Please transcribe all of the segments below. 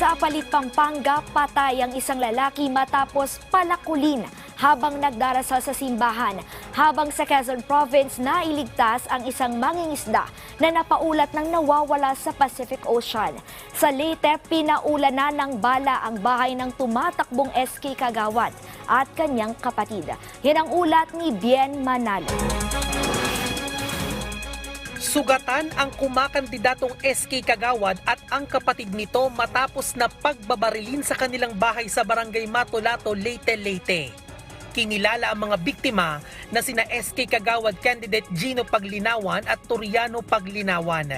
Sa Apalit, Pampanga, patay ang isang lalaki matapos palakulin habang nagdarasal sa simbahan. Habang sa Quezon Province, nailigtas ang isang mangingisda na napaulat ng nawawala sa Pacific Ocean. Sa Leyte, pinaula na ng bala ang bahay ng tumatakbong SK Kagawad at kanyang kapatid. Yan ang ulat ni Bien Manalo. Sugatan ang kumakandidatong SK Kagawad at ang kapatid nito matapos na pagbabarilin sa kanilang bahay sa barangay Matulato, Leyte, Leyte. Kinilala ang mga biktima na sina SK Kagawad candidate Gino Paglinawan at Turiano Paglinawan.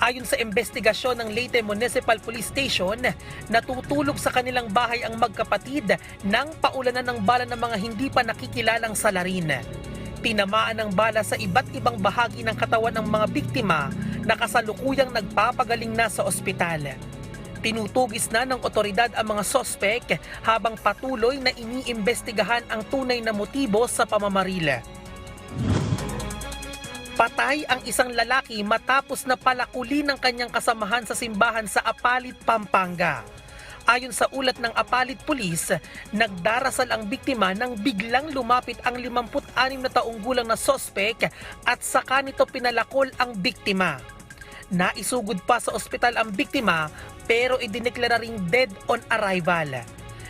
Ayon sa investigasyon ng Leyte Municipal Police Station, natutulog sa kanilang bahay ang magkapatid nang paulanan ng bala ng mga hindi pa nakikilalang salarin. Tinamaan ng bala sa iba't ibang bahagi ng katawan ng mga biktima na kasalukuyang nagpapagaling na sa ospital. Tinutugis na ng otoridad ang mga sospek habang patuloy na iniimbestigahan ang tunay na motibo sa pamamaril. Patay ang isang lalaki matapos na palakuli ng kanyang kasamahan sa simbahan sa Apalit, Pampanga. Ayon sa ulat ng Apalit Police, nagdarasal ang biktima nang biglang lumapit ang 56 na taong gulang na sospek at saka nito pinalakol ang biktima. Naisugod pa sa ospital ang biktima pero idineklara ring dead on arrival.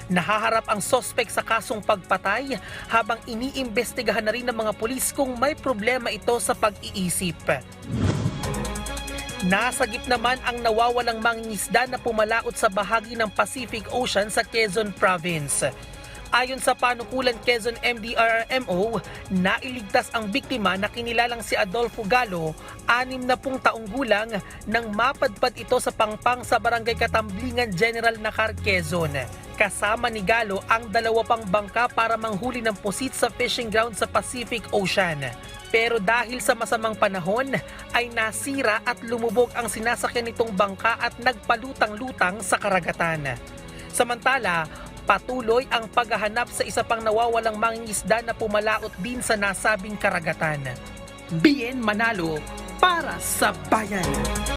Nahaharap ang sospek sa kasong pagpatay habang iniimbestigahan na rin ng mga pulis kung may problema ito sa pag-iisip. Nasagip naman ang nawawalang mangingisda na pumalaot sa bahagi ng Pacific Ocean sa Quezon Province. Ayon sa panukulan Quezon MDRRMO, nailigtas ang biktima na kinilalang si Adolfo Galo, anim na pung taong gulang, nang mapadpad ito sa pangpang sa barangay Katamblingan General Nakar, Quezon. Kasama ni Galo ang dalawa pang bangka para manghuli ng pusit sa fishing ground sa Pacific Ocean. Pero dahil sa masamang panahon, ay nasira at lumubog ang sinasakyan nitong bangka at nagpalutang-lutang sa karagatan. Samantala, patuloy ang paghahanap sa isa pang nawawalang mangingisda na pumalaot din sa nasabing karagatan. Bien Manalo para sa bayan.